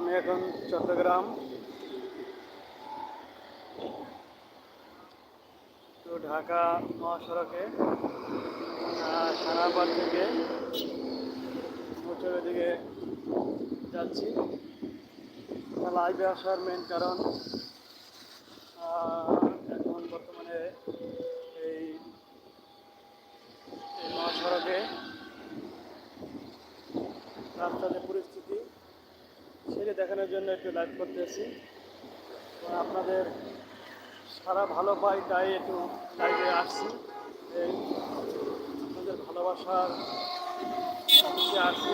আমি এখন চট্টগ্রাম। তো ঢাকা মহাসড়কে আহ, সারাবার থেকে মোচরের দিকে যাচ্ছি। লাইভে আসার মেন কারণ এখন বর্তমানে এই মহাসড়কে সেটা দেখানোর জন্য একটু লাইভ করতেছি। এবং আপনাদের সারা ভালো পাই তাই একটু লাইভে আসছি। এই আপনাদের ভালোবাসার আসছি।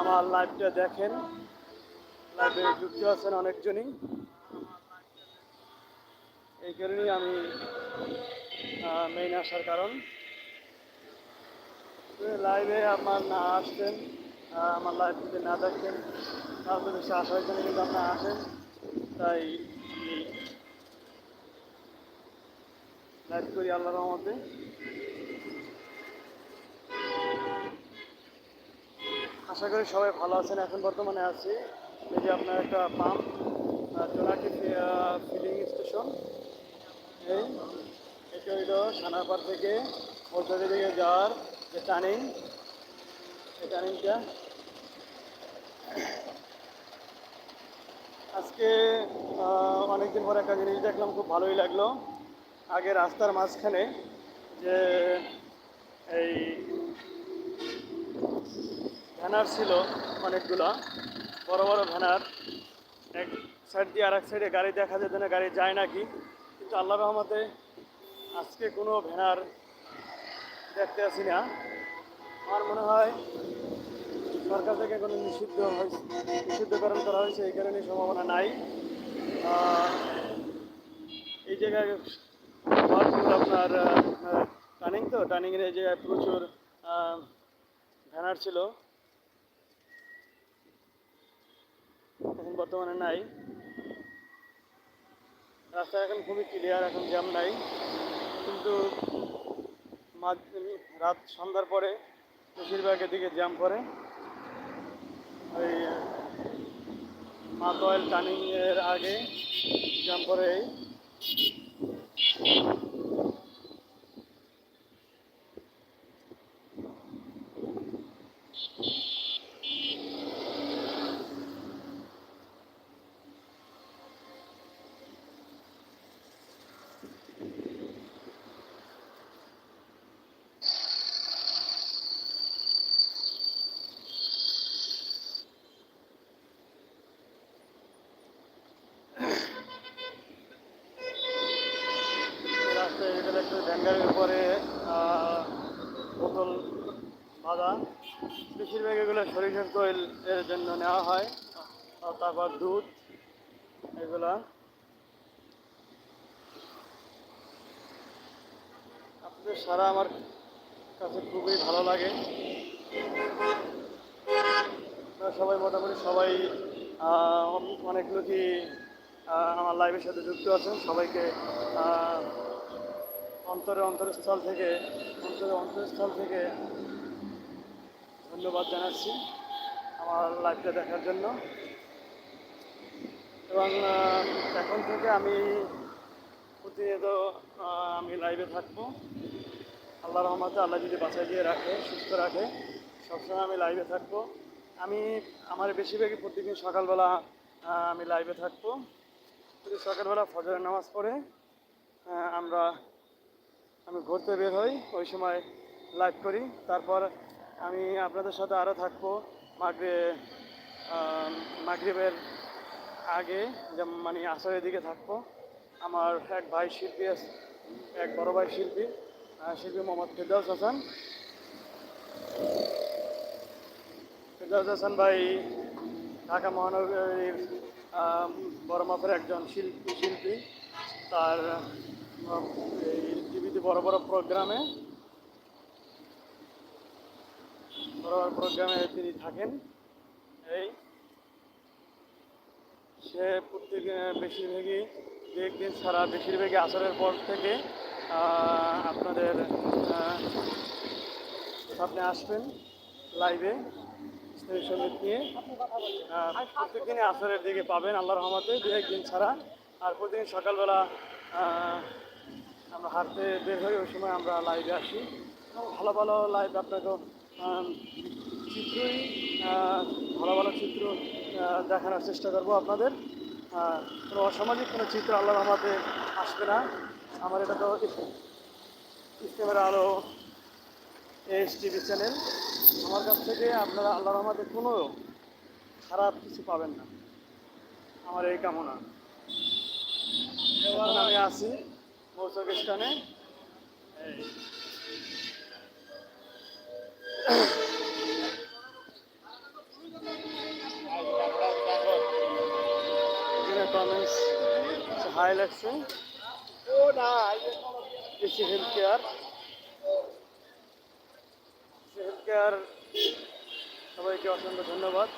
আমার লাইভটা দেখেন লাইভে যুক্ত আছেন অনেকজনই। এই কারণেই আমি মেইন আসার কারণ। লাইভে আপনার না আসতেন আমার লাইভ যদি না দেখতেন তাহলে বেশি আসার জন্য কিন্তু আপনার আসেন তাই লাইভ করি আল্লাহ রহমতে। আশা করি সবাই ভালো আছেন, এখন বর্তমানে আছি। এই যে আপনার একটা পাম্প জোনাকি ফিলিং স্টেশন এই, এটা হইল সানারপাড় থেকে মধ্যে দিকে যাওয়ার যে টার্নিং এই টার্নিংটা আজকে অনেকদিন পর একটা জিনিস দেখলাম, খুব ভালোই লাগল। আগে রাস্তার মাঝখানে যে এই ভ্যানার ছিল অনেকগুলো, বড় বড় ভ্যানার এক সাইড দিয়ে আর এক সাইডে গাড়ি দেখা যেত না, গাড়ি যায় নাকি? কিন্তু আল্লাহ রহমতে আজকে কোনো ভ্যানার দেখতে আসি না আমার মনে হয় সরকার থেকে কোনো নিষিদ্ধ হয়েছে নিষিদ্ধকরণ করা হয়েছে, এই কারণে সম্ভাবনা নাই। এই জায়গায় আপনার টার্নিং তো টার্নিংয়ের এই জায়গায় প্রচুর ভ্যানার ছিল। এখন বর্তমানে নাই। রাস্তা এখন খুবই ক্লিয়ার এখন জ্যাম নাই। কিন্তু রাত সন্ধ্যার পরে বেশিরভাগ এদিকে জ্যাম করে ওই মাতোয়াল এর আগে জ্যাম করে এই রাস্তায় এগুলো একটু ভ্যাঙ্গারের উপরে আহ, বোতল বাঁধা বেশিরভাগ এগুলো সরিষার তৈল এর জন্য নেওয়া হয় তারপর দুধ, এগুলা। আপনাদের সারা আমার কাছে খুবই ভালো লাগে। সবাই মোটামুটি সবাই অনেক লোকই আমার লাইভের সাথে যুক্ত আছেন। সবাইকে অন্তরে অন্তরস্থল থেকে, অন্তরে অন্তরস্থল থেকে ধন্যবাদ জানাচ্ছি আমার লাইভটা দেখার জন্য। এবং এখন থেকে আমি প্রতিনিয়ত আমি লাইভে থাকব। আল্লাহ রহমতে আল্লাহ যদি বাঁচাই দিয়ে রাখে, সুস্থ রাখে, সবসময় আমি লাইভে থাকব। আমি, আমার বেশিরভাগই প্রতিদিন সকালবেলা আমি লাইভে থাকব। প্রতি সকালবেলা ফজরের নামাজ পড়ে আমরা, আমি ঘুরতে বের হই, ওই সময় লাইভ করি। তারপর আমি আপনাদের সাথে আরও থাকব মাগরে মাগরিবের আগে মানে আসরের দিকে থাকব, আমার এক ভাই শিল্পী আছে, এক বড় ভাই শিল্পী শিল্পী মোহাম্মদ ফেরদাউস হাসান। ফেরদাউস হাসান ভাই ঢাকা মহানগরীর বড় মাপের একজন শিল্পী শিল্পী। তার, এই টিভিতে বড় বড় প্রোগ্রামে, বড় বড় প্রোগ্রামে তিনি থাকেন। এই সে প্রত্যেক বেশিরভাগই একদিন ছাড়া বেশিরভাগই আসরের পর থেকে আপনাদের সামনে আসবেন লাইভে ইসলামী সংগীত নিয়ে। প্রত্যেকদিনই আসরের দিকে পাবেন আল্লাহ রহমতে, দু একদিন ছাড়া। আর প্রতিদিন সকালবেলা আমরা হাঁটতে বের হই, ওই সময় আমরা লাইভে আসি। ভালো ভালো লাইভ আপনাকে চিত্রই ভালো ভালো চিত্র দেখানোর চেষ্টা করব আপনাদের। কোনো অসামাজিক কোনো চিত্র আল্লাহর রহমতে আসবে না। আমার এটা তো ইস্তেমের আলো এস টিভি চ্যানেল আমার কাছ থেকে আপনারা আল্লাহ রহমতে কোনো খারাপ কিছু পাবেন না। আমার এই কামনা। আমি আছি মৌসক স্থানে। হাই লাগছে কৃষি হেলথ কেয়ার হেলথ কেয়ার সবাইকে অসংখ্য ধন্যবাদ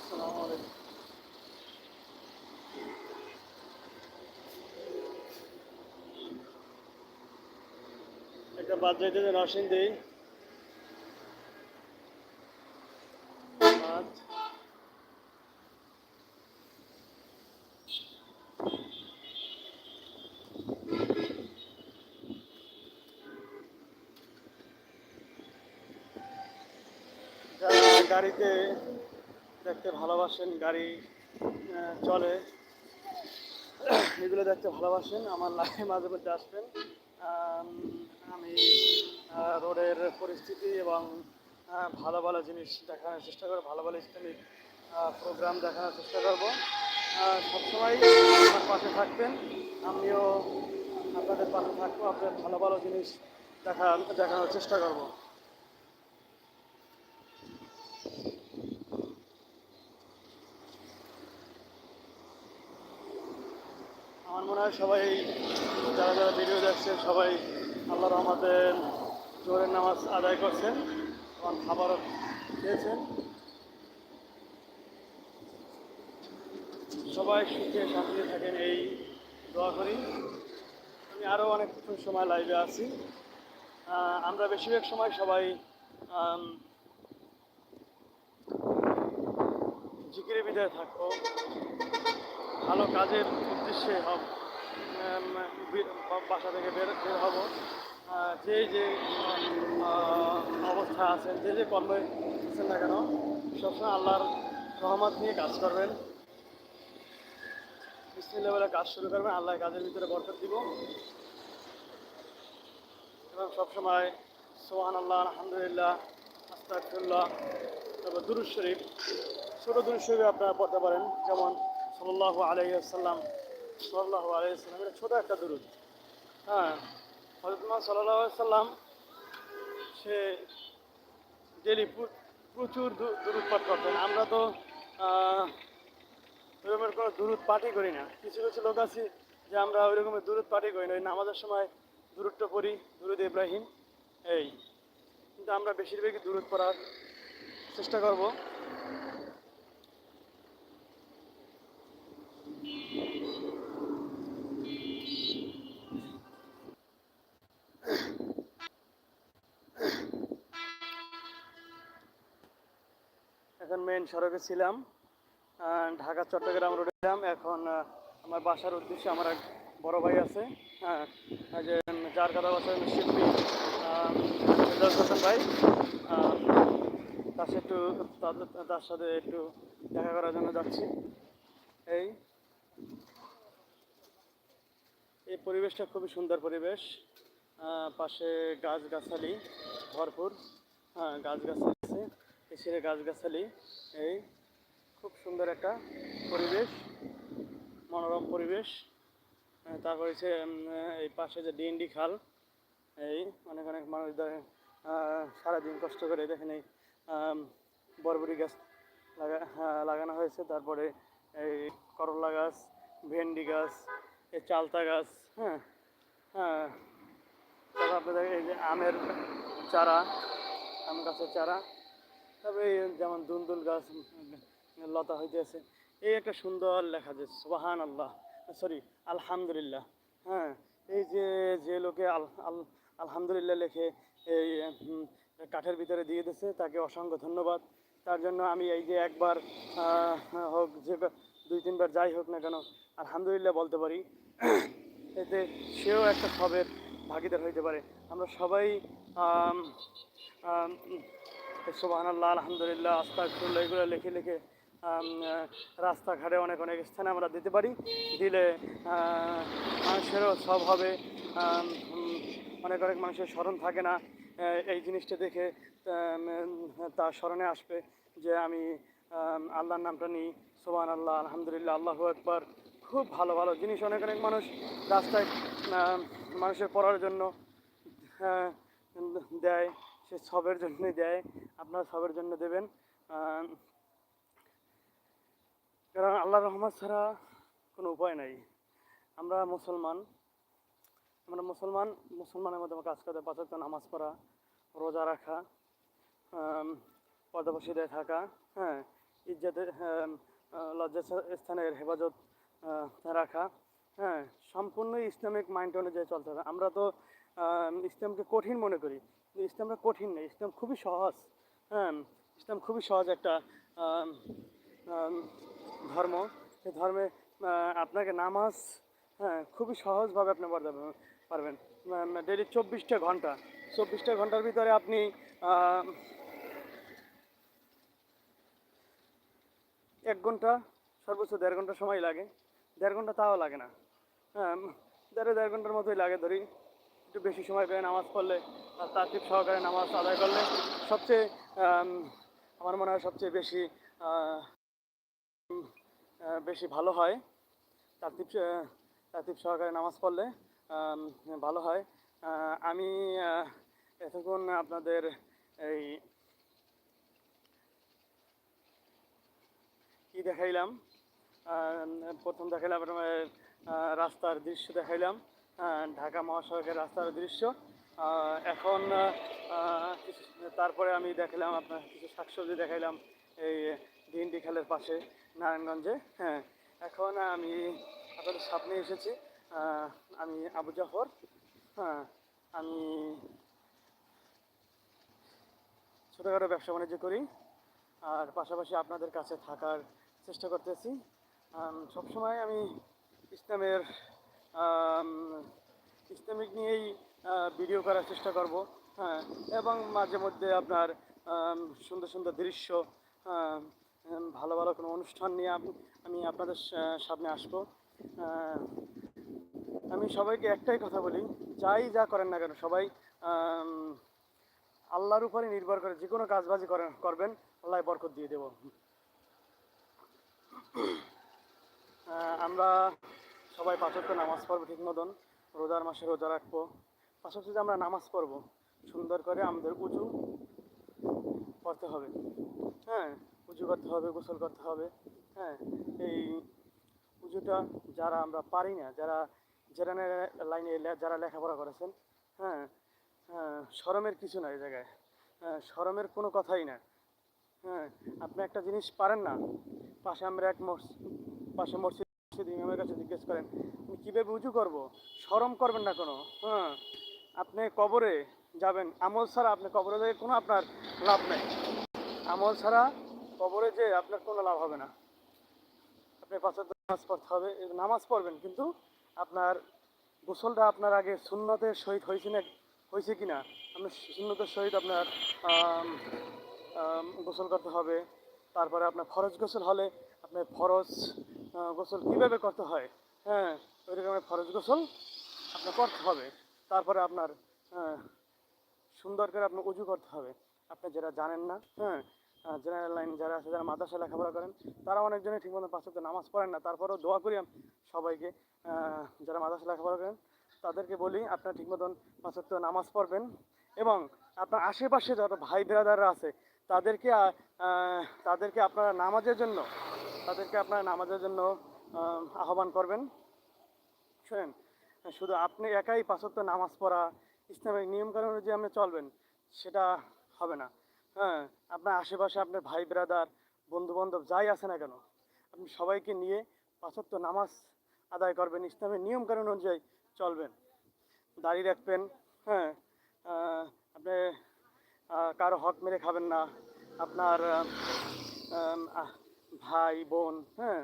আসসালামু আলাইকুম একটা বাদ যাইতে যে নরসিং দিই গাড়িতে দেখতে ভালোবাসেন, গাড়ি চলে, এগুলো দেখতে ভালোবাসেন, আমার লাইফে মাঝে মধ্যে আসবেন। আম, রোডের পরিস্থিতি এবং ভালো ভালো জিনিস দেখানোর চেষ্টা করব ভালো ভালো ইসলামিক প্রোগ্রাম দেখানোর চেষ্টা করব। সবসময় আমার পাশে থাকবেন আমিও আপনাদের পাশে থাকব আপনাদের ভালো ভালো জিনিস দেখা দেখানোর চেষ্টা করব। আমার মনে হয় সবাই যারা যারা ভিডিও দেখছে সবাই আল্লাহ রহমতের জোরের নামাজ আদায় করছেন এবং খাবারও খেয়েছেন। সবাই সুখে শান্তিতে থাকেন, এই দোয়া করি। আমি আরও অনেক সময় লাইভে আছি। আমরা বেশিরভাগ সময় সবাই জিকিরে বিদায় থাকব। ভালো কাজের উদ্দেশ্যে বি- বাসা থেকে বের বের হব। যে যে অবস্থা আছেন, যে যে কর্মে আছেন না কেন, সবসময় আল্লাহর রহমত নিয়ে কাজ করবেন। বিসমিল্লাহ লেভেলে কাজ শুরু করবেন আল্লাহ কাজের ভিতরে বরকত দিব। এবং সবসময় সোহান আল্লাহ আলহামদুলিল্লাহ আস্তাকুল্লাহ তারপর দুরুজ শরীফ। ছোটো দুরুজ শরীফ আপনারা পড়তে পারেন, যেমন সাল্লাহ আলাইসাল্লাম সাল্লাহ আলাইসাল্লাম এটা ছোটো একটা দুরুদ। হ্যাঁ হজরতমা সাল্লাহ সাল্লাম সে ডেলি প্রচুর দুরুদ পাঠ করতেন। আমরা তো আহ, ওই রকমের কোনো দূরত পাঠই করি না। কিছু কিছু লোক আছে যে আমরা ওই রকমের দূরত পাঠই করি না। ওই নামাজের সময় দূরত্ব পড়ি দুরুদ ইব্রাহিম। এই কিন্তু আমরা বেশিরভাগই দূরত পড়ার চেষ্টা করব এখন মেন সড়কে ছিলাম ঢাকা, চট্টগ্রাম রোডে ছিলাম। এখন আমার বাসার উদ্দেশ্যে আমার এক বড় ভাই আছে হ্যাঁ যে যার কথা বছর শিল্পী হোসেন ভাই। তার সাথে একটু, তার সাথে একটু দেখা করার জন্য যাচ্ছি। এই এই পরিবেশটা খুবই সুন্দর পরিবেশ। পাশে গাছগাছালি ভরপুর হ্যাঁ গাছগাছালি আছে। এসে গাছগাছালি এই খুব সুন্দর একটা পরিবেশ মনোরম পরিবেশ। তারপর হচ্ছে এই পাশে যে ডিএনডি খাল এই অনেক অনেক মানুষ আহ, সারাদিন কষ্ট করে দেখেন এই বরবরি গাছ লাগা লাগানো হয়েছে। তারপরে এই করলা গাছ ভেন্ডি গাছ এই চালতা গাছ হ্যাঁ হ্যাঁ। তারপর এই যে আমের চারা আম গাছের চারা তবে যেমন দুলদুল গাছ লতা হইতেছে, এই একটা সুন্দর লেখা যে সুবাহান আল্লাহ সরি, আলহামদুলিল্লাহ হ্যাঁ এই যে যে লোকে আল আল, আলহামদুলিল্লাহ লেখে, এই কাঠের ভিতরে দিয়ে দিয়েছে, তাকে অসংখ্য ধন্যবাদ। তার জন্য আমি এই যে একবার হোক, যে দুই তিনবার যাই হোক না কেন, আলহামদুলিল্লাহ বলতে পারি, এতে সেও একটা সবের ভাগিদার হইতে পারে। আমরা সবাই সোবাহান আল্লাহ আলহামদুলিল্লাহ আস্তাকুল্লাহ এগুলো লিখে লিখে রাস্তাঘাটে অনেক অনেক স্থানে আমরা দিতে পারি। দিলে মানুষেরও সব হবে। অনেক অনেক মানুষের স্মরণ থাকে না। এই জিনিসটা দেখে তার স্মরণে আসবে যে আমি আম, আল্লাহর নামটা নিই। সোবান আল্লাহ আলহামদুলিল্লাহ আল্লাহু একবার খুব ভালো ভালো জিনিস অনেক অনেক মানুষ রাস্তায় মানুষের পড়ার জন্য দেয়। সে সবের জন্যই দেয় আপনারা সবের জন্য দেবেন। কারণ আল্লাহ রহমত ছাড়া কোনো উপায় নাই। আমরা মুসলমান আমরা মুসলমান মুসলমানের মধ্যে কাজ করতে পাঁচ ওয়াক্ত নামাজ পড়া রোজা রাখা আম, পর্দাবসীদায় থাকা হ্যাঁ ইজ্জতের লজ্জা স্থানের হেফাজত রাখা হ্যাঁ সম্পূর্ণ ইসলামিক মাইন্ড অনুযায়ী চলতে হবে। আমরা তো ইসলামকে কঠিন মনে করি। ইসলামটা কঠিন নেই ইসলাম খুবই সহজ হ্যাঁ ইসলাম খুবই সহজ একটা ধর্ম। সেই ধর্মে আপনাকে নামাজ হ্যাঁ খুবই সহজভাবে আপনি পড়তে পারবেন- পারবেন ডেলি চব্বিশটা ঘণ্টা, চব্বিশটা ঘণ্টার ভিতরে আপনি এক ঘণ্টা, সর্বোচ্চ দেড় ঘণ্টা সময় লাগে। দেড় ঘণ্টা তাও লাগে না। হ্যাঁ দেড় দেড় ঘণ্টার মতোই লাগে ধরি। একটু বেশি সময় পেয়ে নামাজ পড়লে আর তার্তিব সহকারে নামাজ আদায় করলে সবচেয়ে আমার মনে হয় সবচেয়ে বেশি বেশি ভালো হয়। তার্তিব আহ, সহকারে নামাজ পড়লে ভালো হয়। আমি এতক্ষণ আপনাদের এই কী দেখাইলাম? প্রথম দেখাইলাম রাস্তার দৃশ্য দেখাইলাম। ঢাকা মহাসড়কের রাস্তার দৃশ্য। এখন তারপরে আমি দেখালাম আপনার কিছু শাকসবজি দেখাইলাম এই ডিন্ডি খালের পাশে, নারায়ণগঞ্জে। হ্যাঁ এখন আমি আপনাদের সামনে এসেছি। আমি আবু জাফর। হ্যাঁ আমি ছোটোখাটো ব্যবসা বাণিজ্য করি আর পাশাপাশি আপনাদের কাছে থাকার চেষ্টা করতেছি। সবসময় আমি ইসলামের ইসলামিক নিয়েই ভিডিও করার চেষ্টা করব হ্যাঁ এবং মাঝে মধ্যে আপনার সুন্দর সুন্দর দৃশ্য ভালো ভালো কোনো অনুষ্ঠান নিয়ে আমি আপনাদের সামনে আসব আমি সবাইকে একটাই কথা বলি, যাই যা করেন না কেন, সবাই আল্লাহর উপরে নির্ভর করে যে কোনো কাজবাজি করেন, করবেন আল্লাহ বরকত দিয়ে দেব। আমরা সবাই পাঁচক্য নামাজ পড়ব, ঠিক মতন। রোজার মাসে রোজা রাখব। পাশাপাশি যে আমরা নামাজ পড়ব, সুন্দর করে আমাদের উঁচু করতে হবে। হ্যাঁ উজু করতে হবে, গোসল করতে হবে। হ্যাঁ এই পুজোটা যারা আমরা পারি না, যারা জেরানের লাইনে যারা লেখাপড়া করেছেন হ্যাঁ হ্যাঁ শরমের কিছু না এই জায়গায়। হ্যাঁ শরমের কোনো কথাই না। হ্যাঁ আপনি একটা জিনিস পারেন না, পাশে আমরা এক মসজিদ পাশে মসজিদ মসজিদ ইমামের কাছে জিজ্ঞেস করেন, আমি কীভাবে উঁচু করব? শরম করবেন না কোনো? হ্যাঁ আপনি কবরে যাবেন। আমল ছাড়া আপনি কবরে যেয়ে কোনো আপনার লাভ নেই। আমল ছাড়া কবরে যে আপনার কোনো লাভ হবে না। আপনি পাঁচ নামাজ পড়তে হবে নামাজ পড়বেন, কিন্তু আপনার গোসলটা আপনার আগে সুন্নতের সহিত হয়েছে না, হয়েছে কি না আপনার সুন্নতের সহিত আপনার গোসল করতে হবে। তারপরে আপনার ফরজ গোসল হলে আপনার ফরজ গোসল কীভাবে করতে হয়? হ্যাঁ ওই রকমের ফরজ গোসল আপনার করতে হবে। তারপরে আপনার সুন্দর করে আপনার উজু করতে হবে। আপনি যারা জানেন না হ্যাঁ জেনারেল লাইন যারা আছে, যারা মাদ্রাসা লেখাপড়া করেন, তারা অনেকজনই ঠিকমতো পাঁচ ওয়াক্ত নামাজ পড়েন না। তারপরেও দোয়া করি সবাইকে যারা মাদ্রাসা লেখাপড়া করেন, তাদেরকে বলি আপনারা ঠিক মতন ওয়াক্ত নামাজ পড়বেন এবং আপনার আশেপাশে যত ভাই ব্রাদাররা আছে, তাদেরকে তাদেরকে আপনারা নামাজের জন্য তাদেরকে আপনারা নামাজের জন্য আহ্বান করবেন। শোনেন, শুধু আপনি একাই পাঁচত্ব নামাজ পড়া ইসলামিক নিয়মকানুন অনুযায়ী আপনি চলবেন, সেটা হবে না। হ্যাঁ আপনার আশেপাশে আপনার ভাই ব্রাদার বন্ধু বান্ধব যাই আছে না কেন, আপনি সবাইকে নিয়ে পাঁচত্ব নামাজ আদায় করবেন ইসলামের নিয়ম নিয়মকানুন অনুযায়ী চলবেন। দাঁড়িয়ে রাখবেন হ্যাঁ আপনি কারও হক মেরে খাবেন না। আপনার ভাই, বোন হ্যাঁ?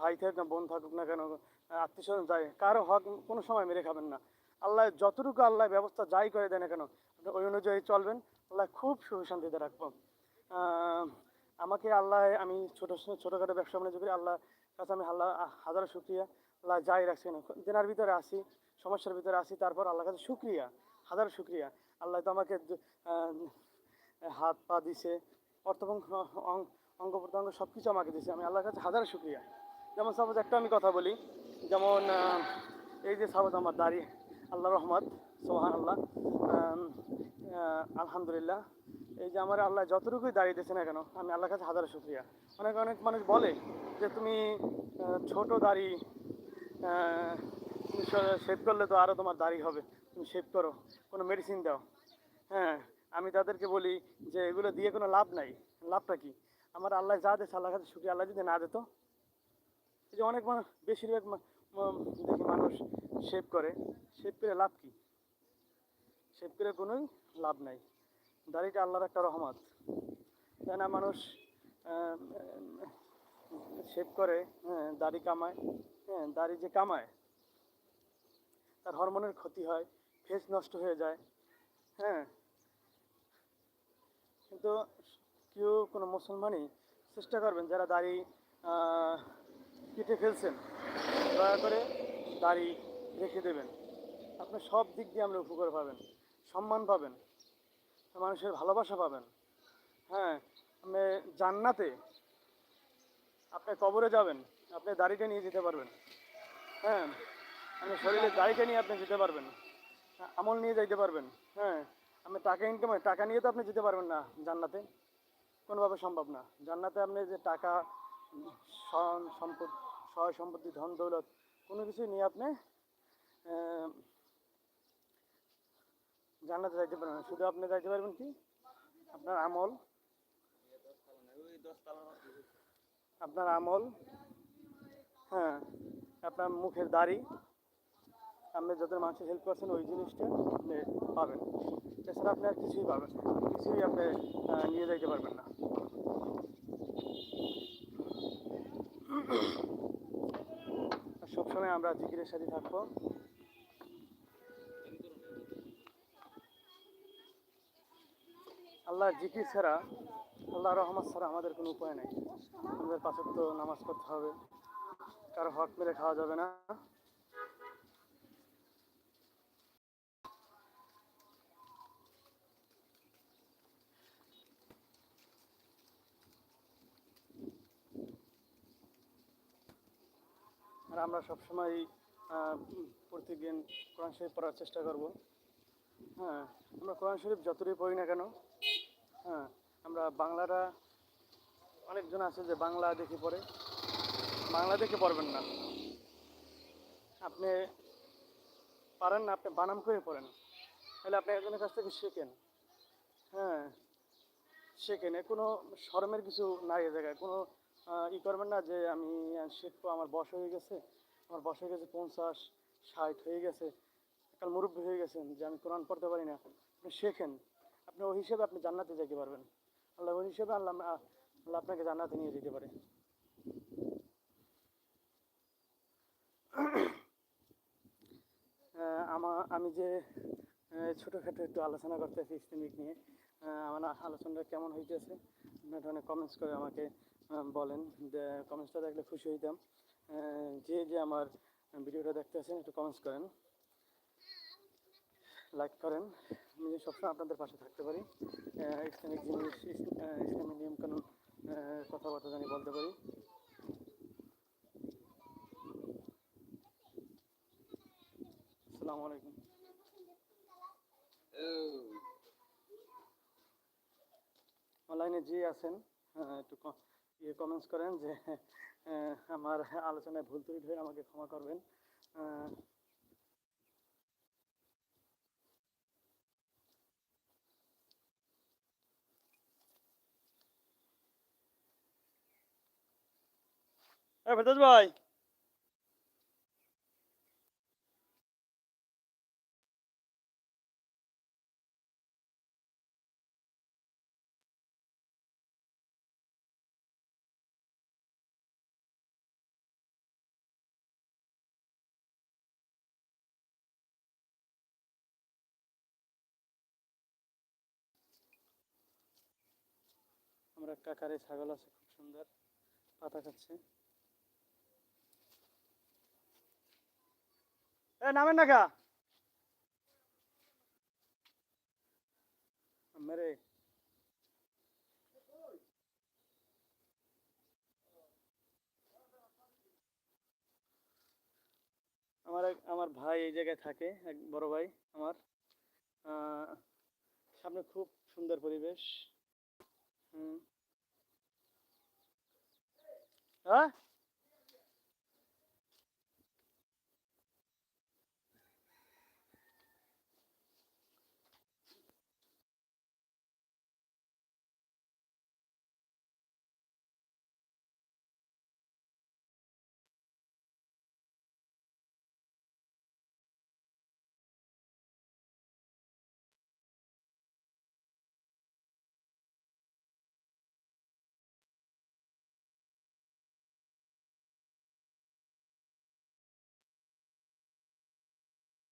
ভাই থাকুক না, বোন থাকুক না কেন আত্মীয় স্বজন যায়, কারও হক কোনো সময় মেরে খাবেন না। আল্লাহ যতটুকু আল্লাহ ব্যবস্থা যাই করে দেয় না কেন, ওই অনুযায়ী চলবেন। আল্লাহ খুব সুখ শান্তিতে রাখব আমাকে আল্লাহ, আমি ছোটো, ছোটোখাটো ব্যবসা বাণিজ্য করি, আল্লাহ কাছে আমি আল্লাহ হাজারো শুক্রিয়া। আল্লাহ যাই না, দিনার ভিতরে আসি, সমস্যার ভিতরে আসি, তারপর আল্লাহ কাছে শুক্রিয়া, হাজার শুক্রিয়া। আল্লাহ তো আমাকে হাত পা দিছে অর্থ অঙ্গ প্রত্যঙ্গ সব কিছু আমাকে দিছে আমি আল্লাহর কাছে হাজার শুক্রিয়া। যেমন সাপোজ একটা আমি কথা বলি, যেমন এই যে সাপোজ আমার দাড়ি আল্লাহ রহমত সোহান আল্লাহ আলহামদুলিল্লাহ, এই যে আমার আল্লাহ যতটুকুই দাঁড়িয়ে দিয়েছে না কেন, আমি আল্লাহর কাছে হাজার শুক্রিয়া। অনেক অনেক মানুষ বলে যে তুমি ছোট দাড়ি শেভ করলে তো আরও তোমার দাড়ি হবে। তুমি শেভ করো, কোনো মেডিসিন দাও। হ্যাঁ আমি তাদেরকে বলি যে এগুলো দিয়ে কোনো লাভ নাই। লাভটা কি? আমার আল্লাহ যা দেয় আল্লাহ কাছে শুক্রিয়া। আল্লাহ যদি না দিত, এই যে অনেক মানুষ, বেশিরভাগ দেখি মানুষ শেভ করে। শেভ করে লাভ কি? শেভ করে কোনোই লাভ নাই। দাড়িটা আল্লাহর একটা রহমত। তাই না মানুষ শেভ করে হ্যাঁ দাড়ি কামায় হ্যাঁ দাড়ি যে কামায়, তার হরমোনের ক্ষতি হয়, ফেস নষ্ট হয়ে যায় হ্যাঁ। কিন্তু কেউ কোনো মুসলমানই চেষ্টা করবেন যারা দাড়ি কেটে ফেলছেন, দয়া করে দাড়ি রেখে দেবেন। আপনি সব দিক দিয়ে আমরা উপকার পাবেন, সম্মান পাবেন, মানুষের ভালোবাসা পাবেন। হ্যাঁ আপনি জান্নাতে আপনি কবরে যাবেন, আপনি দাড়িটা নিয়ে যেতে পারবেন। হ্যাঁ আপনি শরীরে দাড়িটা নিয়ে আপনি যেতে পারবেন, আমল নিয়ে যাইতে পারবেন। হ্যাঁ আপনি টাকা ইনকাম টাকা নিয়ে তো আপনি যেতে পারবেন না জান্নাতে। কোনোভাবে সম্ভব না। জান্নাতে আপনি যে টাকা সম্পদ, সহায় সম্পত্তি, ধন, দৌলত, কোনো কিছুই নিয়ে আপনি জান্নাতে যাইতে পারবেন শুধু আপনি যাইতে পারবেন কি? আপনার আমল আপনার আমল হ্যাঁ আপনার মুখের দাড়ি, আপনি যত মানুষের হেল্প করছেন ওই জিনিসটা পাবেন। এছাড়া আপনি আর কিছুই পাবেন। কিছুই আপনি নিয়ে যাইতে পারবেন না। সবসময় আমরা জিকিরের সাথে থাকব। আল্লাহর জিকির ছাড়া, আল্লাহ রহমত ছাড়া আমাদের কোনো উপায় নেই। আমাদের পাঁচত্ব নামাজ পড়তে হবে। কারও হক মেরে খাওয়া যাবে না। আমরা সবসময় প্রতিদিন কোরআন শরীফ পড়ার চেষ্টা করব। হ্যাঁ আমরা কোরআন শরীফ যতটুকু পড়ি না কেন হ্যাঁ আমরা বাংলাটা, অনেকজন আছে যে বাংলা দেখে পড়ে, বাংলা দেখে পড়বেন না। আপনি পারেন না, আপনি বানাম করে পড়েন। তাহলে আপনি একজনের কাছ থেকে শেখেন। হ্যাঁ শেখেন। কোনো শরমের কিছু নাই এ জায়গায়। কোনো ই করবেন না যে আমি শিখব আমার বয়স হয়ে গেছে আমার বয়স হয়ে গেছে পঞ্চাশ ষাট হয়ে গেছে। কাল মুরব্বী হয়ে গেছেন যে আমি কোরআন পড়তে পারি না আপনি শেখেন। আপনি ওই হিসেবে আপনি জান্নাতে যেতে পারবেন। আল্লাহ ওই হিসেবে আল্লাহ আল্লাহ আপনাকে জান্নাতে নিয়ে যেতে পারে। আহ, আমা যে ছোটোখাটো একটু আলোচনা করতেছি ইসলামিক নিয়ে আমার আলোচনাটা কেমন হইতেছে আপনারা অনেক কমেন্টস করে আমাকে বলেন কমেন্টসটা দেখলে খুশি হইতাম। যে যে আমার ভিডিওটা দেখতেছেন একটু কমেন্টস করেন। লাইক করেন। আমি সবসময় আপনাদের পাশে থাকতে পারি। ইসলামিক জিনিস ইসলামিক নিয়মকানুন কথাবার্তা জানি বলতে পারি। আসসালামু আলাইকুম। অনলাইনে যে আছেন একটু ইয়ে কমেন্টস করেন যে আমার আলোচনায় ভুল ত্রুটি হয়ে আমাকে ক্ষমা করবেন। এ ভেদাস ভাই। আমরা কাকারে ছাগল আছে, খুব সুন্দর পাতা খাচ্ছে। নামেন না কা। মেরে আমার আমার ভাই এই জায়গায় থাকে, এক বড় ভাই আমার। সামনে খুব সুন্দর পরিবেশ। হুম। হ্যাঁ